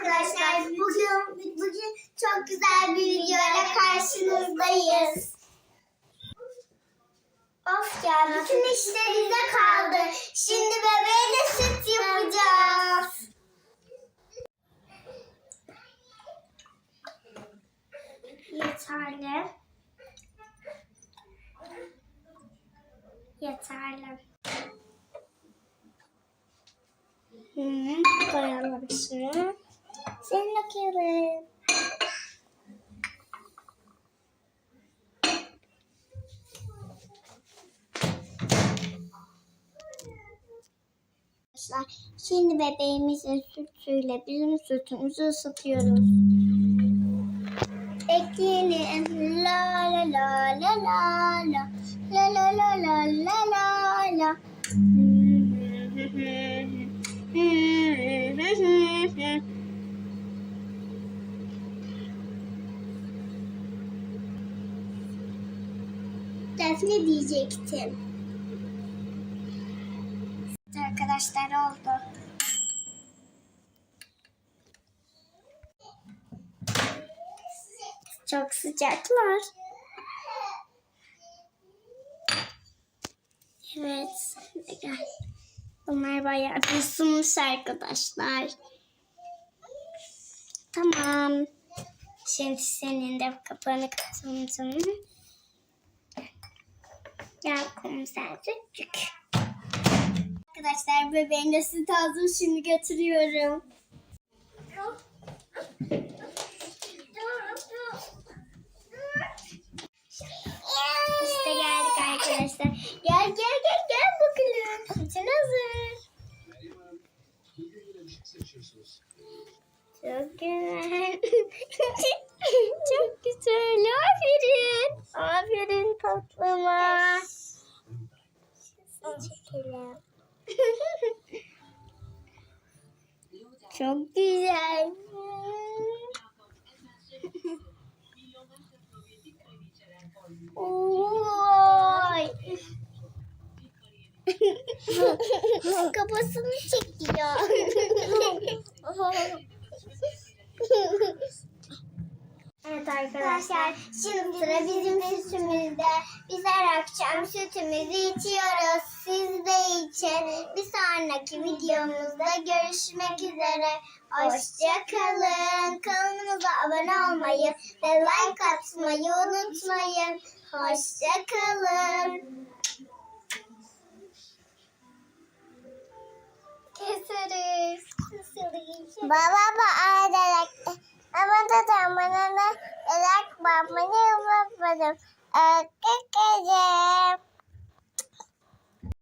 arkadaşlar. Bugün bugün çok güzel bir videoyla karşınızdayız. Of ya bütün işler bize kaldı. Şimdi bebeğine süt yapacağız. Yeterli. Yeterli. Hmm, koyalım şunu. Seni döküyorum. Arkadaşlar şimdi bebeğimizin sütüyle bizim sütümüzü ısıtıyoruz. Ekleyelim. La la la la la la. La la la la la la la. Defne diyecektim. Arkadaşlar oldu. Çok sıcaklar. Evet. Bunlar bayağı ısınmış arkadaşlar. Tamam. Şimdi senin de kapağını kapatalım. Gel komisercik. Arkadaşlar bebeğin de süt şimdi götürüyorum. İşte geldik arkadaşlar. Gel gel gel gel bakalım. Sütün hazır. Çok güzel. Çok güzel. Aferin. Aferin tatlıma. Çok güzel. Oy. Kafasını çekiyor. Evet arkadaşlar şimdi sıra bizim sütümüzde. Biz her akşam sütümüzü içiyoruz. Siz de için. Bir sonraki videomuzda görüşmek üzere. Hoşçakalın. Kanalımıza abone olmayı ve like atmayı unutmayın. Hoşçakalın. Keseriz. Baba bağırarak ama da bana da elak babamı yapmadım. Arkadaşlar.